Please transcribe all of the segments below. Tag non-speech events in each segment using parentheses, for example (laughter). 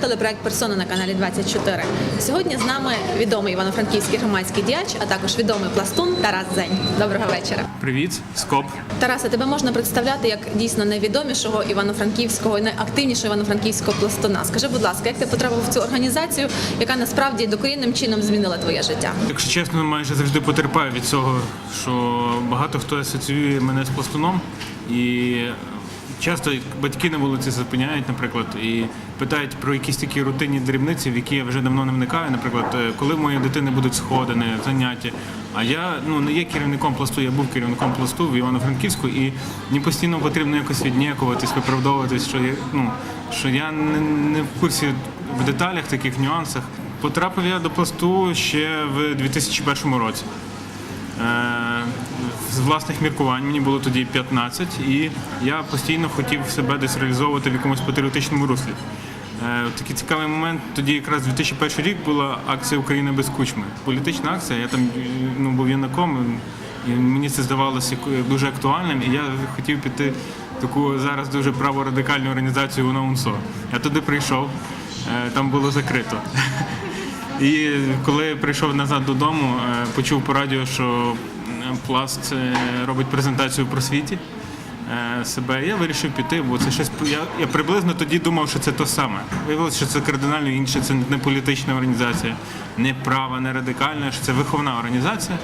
телепроект Персона на каналі 24. Сьогодні з нами відомий івано-франківський громадський діяч, а також відомий пластун Тарас Зень. Доброго вечора. Привіт, Скоп. Тарасе, тебе можна представляти як дійсно найвідомішого івано-франківського і найактивнішого івано-франківського пластуна. Скажи, будь ласка, як ти потрапив в цю організацію, яка насправді докорінним чином змінила твоє життя? Якщо чесно, майже завжди потерпаю від цього, що багато хто асоціює мене з пластуном, і часто батьки на вулиці зупиняють, наприклад, і питають про якісь такі рутинні дрібниці, в які я вже давно не вникаю. Наприклад, е, коли моєї дитини будуть сходини, заняття. А я ну не є керівником пласту, я був керівником пласту в Івано-Франківську, і мені постійно потрібно якось віднікуватись, виправдовуватись, що я ну що я не, не в курсі в деталях, таких нюансах. Потрапив я до пласту ще в 2001 році. З власних міркувань мені було тоді 15, і я постійно хотів себе десь реалізовувати в якомусь патріотичному руслі. Е, Такий цікавий момент. Тоді якраз 2001 рік була акція Україна без кучми. Політична акція. Я там ну, був юнаком, і мені це здавалося дуже актуальним. І я хотів піти в таку зараз дуже праворадикальну організацію УНОУНСО. Я туди прийшов, е, там було закрито. (laughs) І коли прийшов назад додому, е, почув по радіо, що пласт е, робить презентацію про світі е, себе. Я вирішив піти, бо це щось я, я приблизно тоді думав, що це то саме. Виявилося, що це кардинально інше, це не політична організація, не права, не радикальна, що це виховна організація.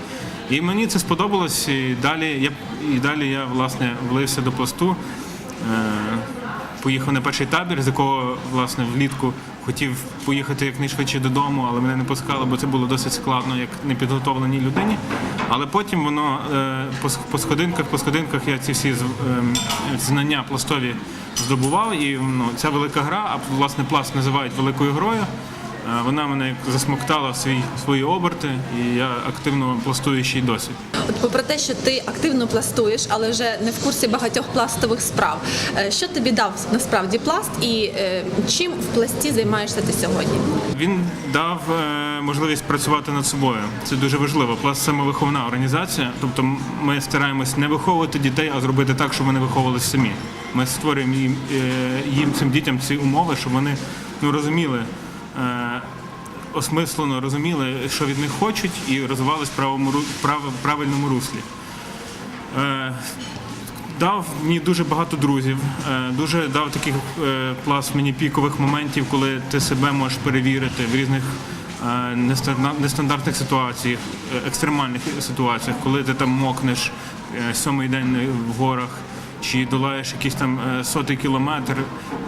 І мені це сподобалось. І далі я і далі я власне влився до пласту. Е, поїхав на перший табір, з якого власне влітку хотів поїхати якнайшвидше додому, але мене не пускали, бо це було досить складно, як непідготовленій людині. Але потім воно е, по сходинках, по сходинках я ці всі ем, знання пластові здобував. І ну, ця велика гра, а власне пласт називають великою грою. Е, Вона мене засмоктала в свій свої оберти, і я активно пластую ще й досі. От попри те, що ти активно пластуєш, але вже не в курсі багатьох пластових справ. е, Що тобі дав насправді пласт і е, чим в пласті займаєшся ти сьогодні? Він дав можливість працювати над собою. Це дуже важливо. Пласт самовиховна організація. Тобто ми стараємось не виховувати дітей, а зробити так, щоб вони виховувалися самі. Ми створюємо їм, їм цим дітям ці умови, щоб вони ну, розуміли. Е, Осмислено розуміли, що від них хочуть, і розвивались в правильному руслі. Е, дав мені дуже багато друзів, е, дуже дав таких пласт мені пікових моментів, коли ти себе можеш перевірити в різних нестандартних ситуаціях, екстремальних ситуаціях, коли ти там мокнеш сьомий день в горах. Чи долаєш якийсь там е, сотий кілометр,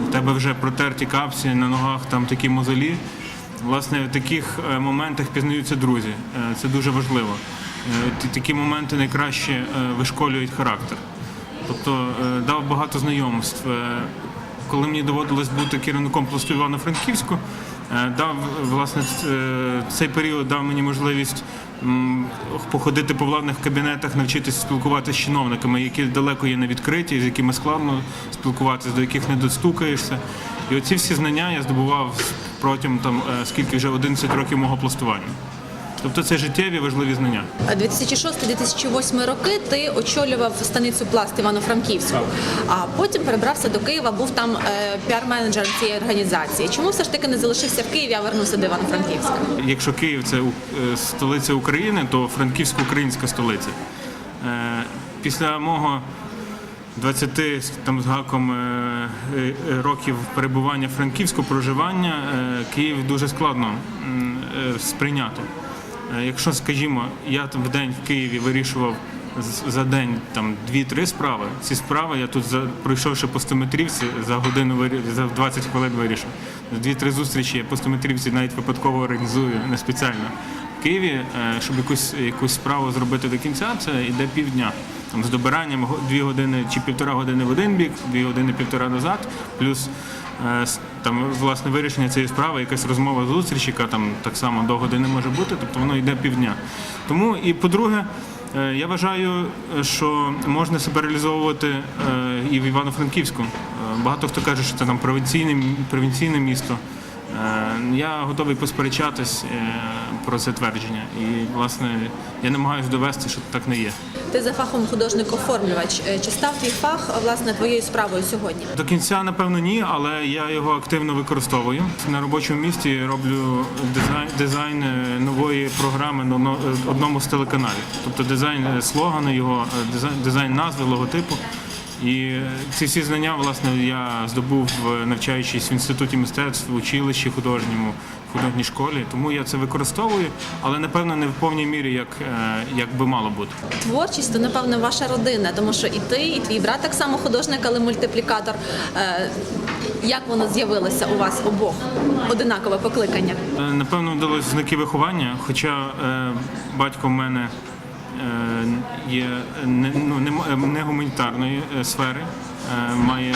у тебе вже протерті капці, на ногах там такі мозолі. Власне, в таких е, моментах пізнаються друзі. Е, Це дуже важливо. Такі моменти найкраще вишколюють характер. Тобто дав багато знайомств. Коли мені доводилось бути керівником пласту Івано-Франківську, дав власне цей період дав мені можливість походити по владних кабінетах, навчитися спілкуватися з чиновниками, які далеко є на відкриті, з якими складно спілкуватися, до яких не достукаєшся. І оці всі знання я здобував протягом там е, скільки вже 11 років мого пластування. Тобто це життєві важливі знання. 2006-2008 роки ти очолював станицю пласт Івано-Франківську, а потім перебрався до Києва, був там е, піар-менеджером цієї організації. Чому все ж таки не залишився в Києві, а вернувся до Івано-Франківська? Якщо Київ це е, столиця України, то Франківськ українська столиця. Е, Після мого 20 там з гаком років перебування в Франківську, проживання, Київ дуже складно сприйняти. Е, Якщо, скажімо, я там в день в Києві вирішував за день там 2-3 справи, ці справи я тут за пройшовши по стометрівці за годину за 20 хвилин вирішив. Дві-три зустрічі я по стометрівці навіть випадково організую не спеціально. В Києві, е, щоб якусь якусь справу зробити до кінця, це йде півдня. Там з добиранням дві години чи півтора години в один бік, дві години півтора назад, плюс там власне вирішення цієї справи, якась розмова зустріч, яка там так само до години може бути, тобто воно йде півдня. Тому і по-друге, е, я вважаю, е, що можна себе реалізовувати е, і в Івано-Франківську. Е, Багато хто каже, що це там провінційне, провінційне місто. Е, Я готовий посперечатись е, про це твердження. І, власне, я намагаюся довести, що так не є. Ти за фахом художник-оформлювач. Е, Чи став твій фах власне твоєю справою сьогодні? До кінця, напевно, ні, але я його активно використовую. На робочому місці роблю дизайн, дизайн е, нової програми на одно- е, одному з телеканалів. Тобто дизайн е, слогану його, е, дизайн назви, логотипу. І ці всі знання, власне, я здобув, е, навчаючись в інституті мистецтв, училищі художньому, в художній школі. Тому я це використовую, але напевно не в повній мірі, як, е, як би мало бути. Творчість то напевно ваша родина, тому що і ти, і твій брат так само художник, але мультиплікатор. Е, Як воно з'явилося у вас обох? Одинакове покликання. Напевно, вдалося знаки виховання, хоча батько в мене є не, ну, не, не гуманітарної е, сфери, е, має е,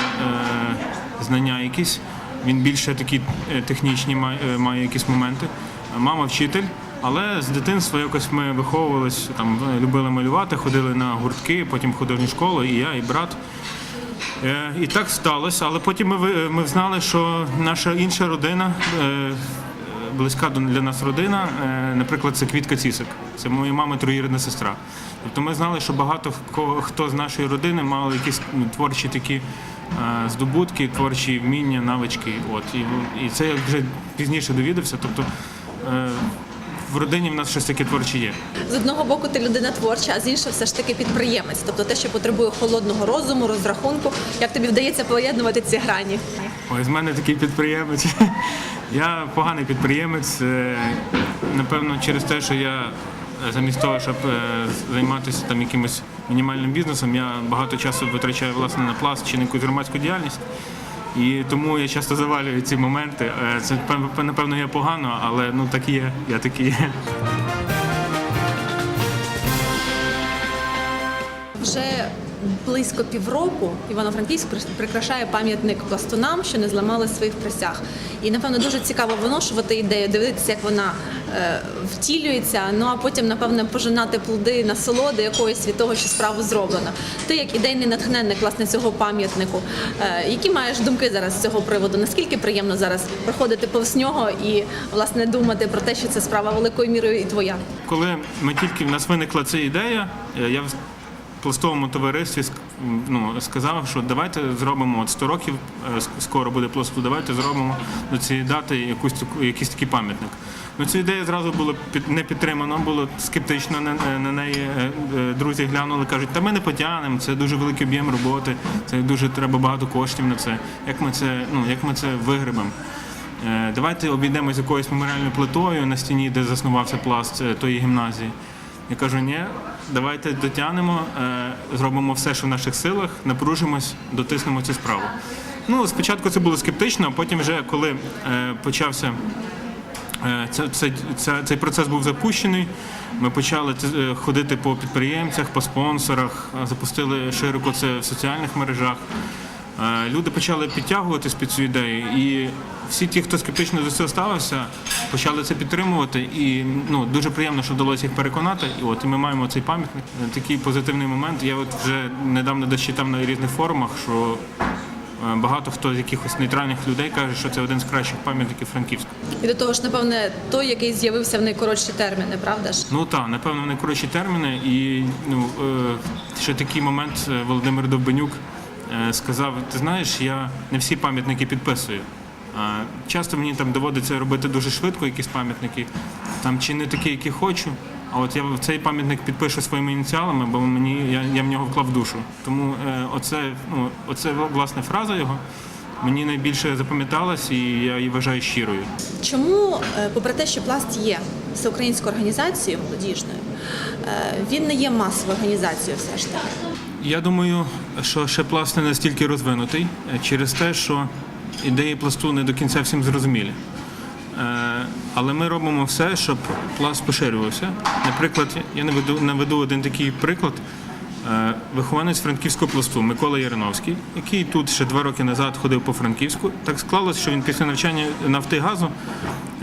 знання якісь. Він більше такі е, технічні має, е, має якісь моменти. Мама вчитель, але з дитинства якось ми виховувалися, там е, любили малювати, ходили на гуртки, потім в художню школу, і я, і брат. Е, І так сталося, але потім ми, ми знали, що наша інша родина, е, е, близька для нас родина, е, наприклад, це Квітка Цісик. Це моєї мами троюрідна сестра. Тобто ми знали, що багато хто з нашої родини мали якісь ну, творчі такі е, здобутки, творчі вміння, навички. От. І, і це я вже пізніше довідався. Тобто е, в родині в нас щось таке творче є. З одного боку, ти людина творча, а з іншого все ж таки підприємець. Тобто те, що потребує холодного розуму, розрахунку. Як тобі вдається поєднувати ці грані? Ой, з мене такий підприємець. (laughs) Я поганий підприємець. е, Напевно, через те, що я е, замість того, щоб е, займатися там якимось мінімальним бізнесом, я багато часу витрачаю власне на пласт чи на якусь громадську діяльність. І тому я часто завалюю ці моменти. Це напевно є погано, але ну так є, я такий є. Вже близько півроку Івано-Франківськ прикрашає пам'ятник пластунам, що не зламали своїх присяг. І напевно дуже цікаво виношувати ідею, дивитися, як вона е, втілюється. Ну а потім, напевно, пожинати плоди насолоди якоїсь від того, що справу зроблено. Ти як ідейний натхненник власне цього пам'ятнику. Е, які маєш думки зараз з цього приводу? Наскільки приємно зараз проходити повз нього і власне думати про те, що це справа великою мірою і твоя? Коли ми тільки в нас виникла ця ідея, е, я пластовому товаристві ну, сказав, що давайте зробимо от 100 років, е, скоро буде пласту, давайте зробимо до цієї дати якусь якийсь такий пам'ятник. Ну, цю ідею зразу було не підтримано, було скептично на, на неї. Е, е, Друзі глянули, кажуть, та ми не потягнемо, це дуже великий об'єм роботи, це дуже треба багато коштів на це. Як ми це, ну, як ми це вигребемо? Е, Давайте обійдемося якоюсь меморіальною плитою на стіні, де заснувався пласт е, тої гімназії. Я кажу, ні, давайте дотягнемо, е, зробимо все, що в наших силах, напружимось, дотиснемо цю справу. Ну, спочатку це було скептично, а потім, вже коли е, почався Е, Це, це, це, цей процес був запущений. Ми почали ходити по підприємцях, по спонсорах, запустили широко це в соціальних мережах. Е, Люди почали підтягуватись під цю ідею, і всі ті, хто скептично до цього ставився, почали це підтримувати. І ну, дуже приємно, що вдалося їх переконати. І от і ми маємо цей пам'ятник. Е, Такий позитивний момент. Я от вже недавно дочитав на різних форумах, що е, багато хто з якихось нейтральних людей каже, що це один з кращих пам'ятників Франківська. І до того ж, напевне, той, який з'явився в найкоротші терміни, правда ж? Ну так, напевно, вони коротші терміни. І ну, ще такий момент Володимир Довбенюк сказав: ти знаєш, я не всі пам'ятники підписую. Часто мені там доводиться робити дуже швидко якісь пам'ятники, там чи не такі, які хочу. А от я в цей пам'ятник підпишу своїми ініціалами, бо мені я, я в нього вклав душу. Тому е, оце, ну, оце власне фраза його мені найбільше запам'яталась, і я її вважаю щирою. Чому, е, попри те, що пласт є всеукраїнською організацією молодіжною, е, він не є масовою організацією все ж таки. Я думаю, що ще пласт не настільки розвинутий е, через те, що ідеї пласту не до кінця всім зрозумілі. Е, Але ми робимо все, щоб пласт поширювався. Наприклад, я наведу, наведу один такий приклад. Е, Вихованець франківського пласту Микола Яриновський, який тут ще два роки назад ходив по Франківську. Так склалось, що він після навчання Нафтигазу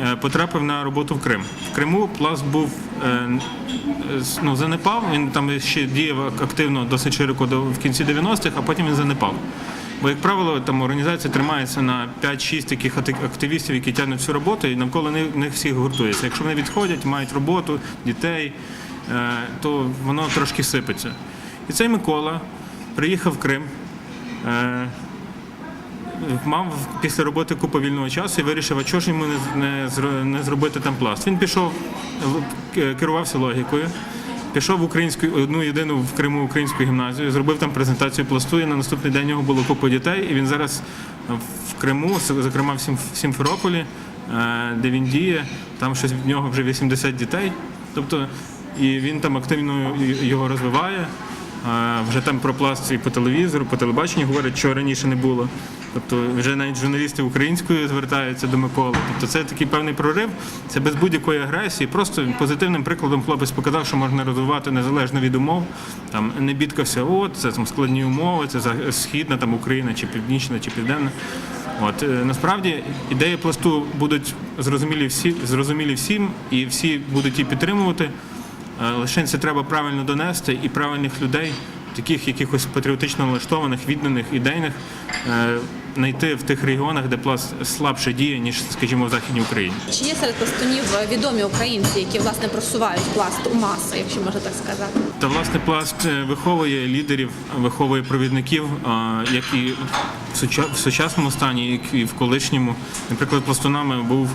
е, потрапив на роботу в Крим. В Криму пласт був е, ну, занепав. Він там ще діяв активно досить широко до в кінці 90-х, а потім він занепав. Бо, як правило, там організація тримається на 5-6 таких активістів, які тягнуть всю роботу, і навколо них, всіх гуртується. Якщо вони відходять, мають роботу, дітей, то воно трошки сипеться. І цей Микола приїхав в Крим. е, Мав після роботи купу вільного часу і вирішив, а чого ж йому не, зробити там пласт. Він пішов, керувався логікою, пішов в українську одну єдину в Криму українську гімназію, зробив там презентацію пласту. І на наступний день у нього було купа дітей, і він зараз в Криму, зокрема в Сім- Сімферополі, е, де він діє, там щось в нього вже 80 дітей. Тобто, і він там активно його розвиває. Вже там про пласт і по телевізору, по телебаченню говорять, що раніше не було. Тобто вже навіть журналісти українською звертаються до Миколи. Тобто це такий певний прорив, це без будь-якої агресії. Просто позитивним прикладом хлопець показав, що можна розвивати незалежно від умов. Там не бідкався, от це там складні умови, це східна там Україна, чи північна, чи південна. От е, насправді ідеї пласту будуть зрозумілі всі, зрозумілі всім, і всі будуть її підтримувати. Е, Лише це треба правильно донести і правильних людей, таких якихось патріотично налаштованих, відданих, ідейних, е, знайти в тих регіонах, де пласт слабше діє, ніж, скажімо, в Західній Україні. Чи є серед пластунів відомі українці, які власне просувають пласт у маси, якщо можна так сказати? Та власне пласт е, виховує лідерів, виховує провідників, як і в суча- в сучасному стані, як і в колишньому. Наприклад, пластунами був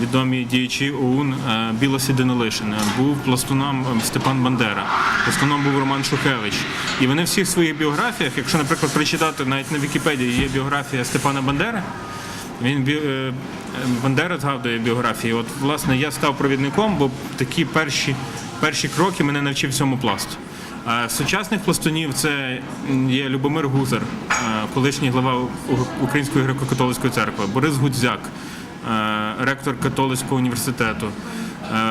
відомі діячі ОУН е, Білос Єдинолишин, е, був пластуном е, Степан Бандера, пластуном був Роман Шухевич. І вони всі в своїх біографіях, якщо, наприклад, прочитати навіть на Вікіпедії є біографія Степана Бандери. Він е, Бандера згадує біографії. От власне я став провідником, бо такі перші, перші кроки мене навчив цьому пласту. А сучасних пластунів це є Любомир Гузар, е, колишній глава Української греко-католицької церкви, Борис Гудзяк, е, ректор католицького університету.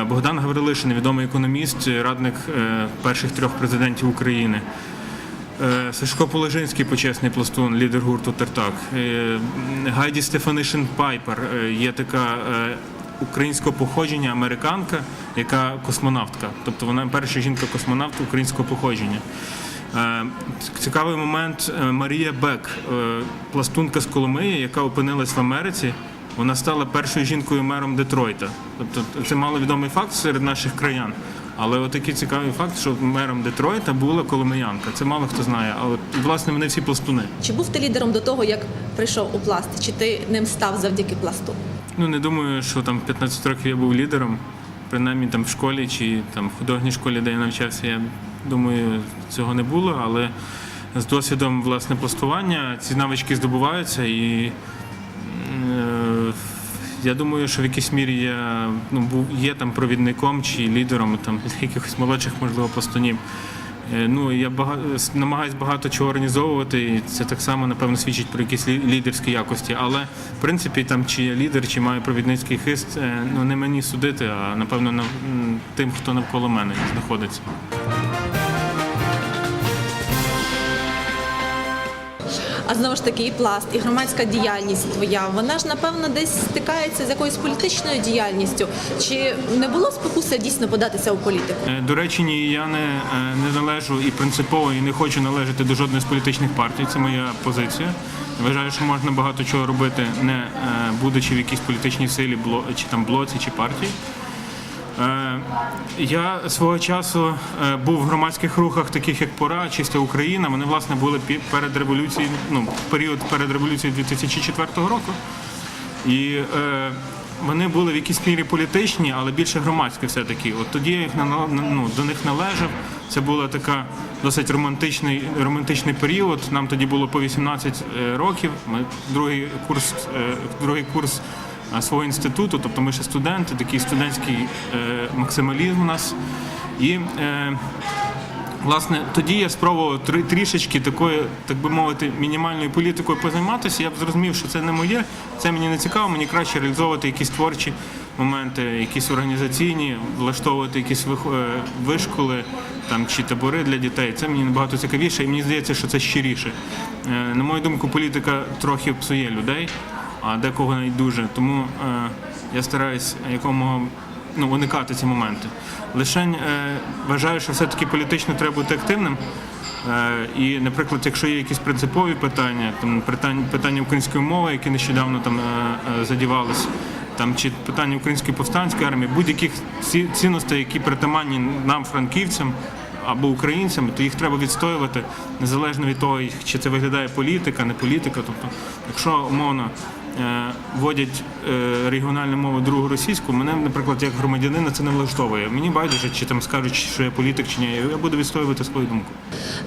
е, Богдан Гаврилишин, відомий економіст, радник е, перших трьох президентів України. Е, Сашко Полежинський, почесний пластун, лідер гурту Тертак. Е, Гайді Стефанишин Пайпер е, є така е, українського походження американка, яка космонавтка. Тобто вона перша жінка-космонавт українського походження. Е, Цікавий момент е, Марія Бек, е, пластунка з Коломиї, яка опинилась в Америці. Вона стала першою жінкою мером Детройта. Тобто це маловідомий факт серед наших краян. Але от такий цікавий факт, що мером Детройта була коломиянка. Це мало хто знає. А от власне вони всі пластуни. Чи був ти лідером до того, як прийшов у пласт? Чи ти ним став завдяки пласту? Ну не думаю, що там 15 років я був лідером. Принаймні там в школі чи там в художній школі, де я навчався, я думаю, цього не було. Але з досвідом власне пластування ці навички здобуваються і. Я думаю, що в якійсь мірі я ну, був, є там провідником чи лідером там, якихось молодших, можливо, пластунів. Е, Ну, я бага... с- намагаюсь багато чого організовувати, і це так само, напевно, свідчить про якісь лідерські якості. Але, в принципі, там, чи я лідер, чи маю провідницький хист, е, ну, не мені судити, а напевно м, тим, хто навколо мене знаходиться. А знову ж таки, і пласт, і громадська діяльність твоя, вона ж напевно десь стикається з якоюсь політичною діяльністю. Чи не було спокуси дійсно податися у політику? Е, До речі, ні, я не, е, не належу і принципово і не хочу належати до жодної з політичних партій. Це моя позиція. Вважаю, що можна багато чого робити, не е, будучи в якійсь політичній силі, чи там блоці, чи партії. Е, Я свого часу е, був в громадських рухах, таких як Пора, Чиста Україна. Вони власне були перед революцією, ну період перед революцією 2004 року. І е, вони були в якійсь мірі політичні, але більше громадські все-таки. От тоді я їх ну, до них належав. Це була така досить романтичний, романтичний період. Нам тоді було по 18 е, років. Ми другий курс, другий курс свого інституту, тобто ми ще студенти, такий студентський е, максималізм у нас. І е, Власне, тоді я спробував трі- трішечки такою, так би мовити, мінімальною політикою позайматися. Я б зрозумів, що це не моє, це мені не цікаво, мені краще реалізовувати якісь творчі моменти, якісь організаційні, влаштовувати якісь е, вишколи там, чи табори для дітей. Це мені набагато цікавіше, і мені здається, що це щиріше. На мою думку, політика трохи псує людей, а декого навіть дуже. Тому е, я стараюсь якомога ну, уникати ці моменти. Лише е, вважаю, що все-таки політично треба бути активним. Е, І, наприклад, якщо є якісь принципові питання, там питання, української мови, які нещодавно там задівались, там чи питання української повстанської армії, будь-яких ці- цінностей, які притаманні нам, франківцям або українцями, то їх треба відстоювати незалежно від того, чи це виглядає політика, не політика. Тобто, якщо умовно е, вводять е, регіональну мову другу російську, мене, наприклад, як громадянина це не влаштовує. Мені байдуже, чи там скажуть, що я політик, чи ні. Я буду відстоювати свою думку.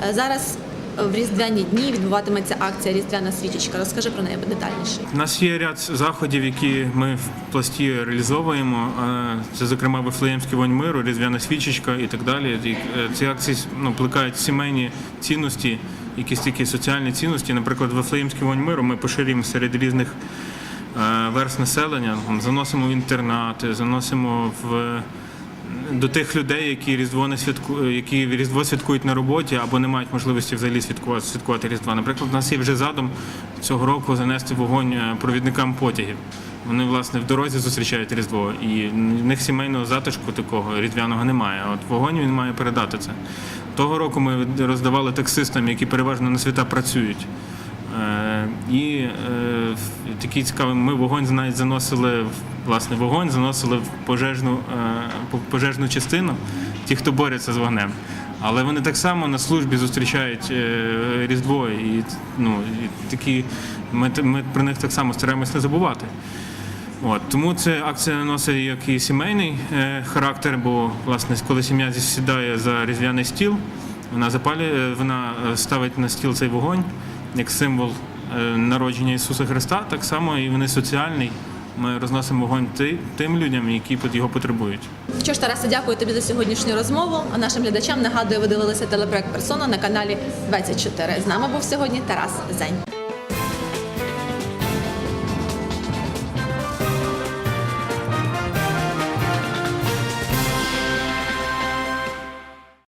Е, Зараз е, в різдвяні дні відбуватиметься акція Різдвяна свічечка. Розкажи про неї детальніше. У нас є ряд заходів, які ми в пласті реалізовуємо. Е, Це, зокрема, Вифлеємський вонь миру, Різдвяна свічечка і так далі. Е, Ці акції ну, плекають сімейні цінності, якісь такі соціальні цінності. Наприклад, Вифлеємський вонь миру ми поширюємо серед різних е, верст населення, заносимо в інтернати, заносимо в. До тих людей, які різдво не святку, які різдво святкують на роботі або не мають можливості взагалі святкувати, святкувати різдва. Наприклад, у нас є вже задум цього року занести вогонь е, провідникам потягів. Вони власне в дорозі зустрічають різдво, і в них сімейного затишку такого різдвяного немає. От вогонь він має передати це. Того року ми роздавали таксистам, які переважно на свята працюють. Е, І е, такий цікавий, ми вогонь навіть заносили в- власне вогонь, заносили в пожежну, е, пожежну частину, ті, хто бореться з вогнем. Але вони так само на службі зустрічають е, Різдво, і ну і такі ми, ми про них так само стараємось не забувати. От, тому ця акція носить як і сімейний е, характер, бо власне, коли сім'я сідає за різдвяний стіл, вона запалює, вона ставить на стіл цей вогонь як символ народження Ісуса Христа, так само і вони соціальний. Ми розносимо вогонь ти- тим людям, які його потребують. Що ж, Тарасе, дякую тобі за сьогоднішню розмову. А нашим глядачам нагадую, ви дивилися телепроект Персона на каналі 24. З нами був сьогодні Тарас Зень.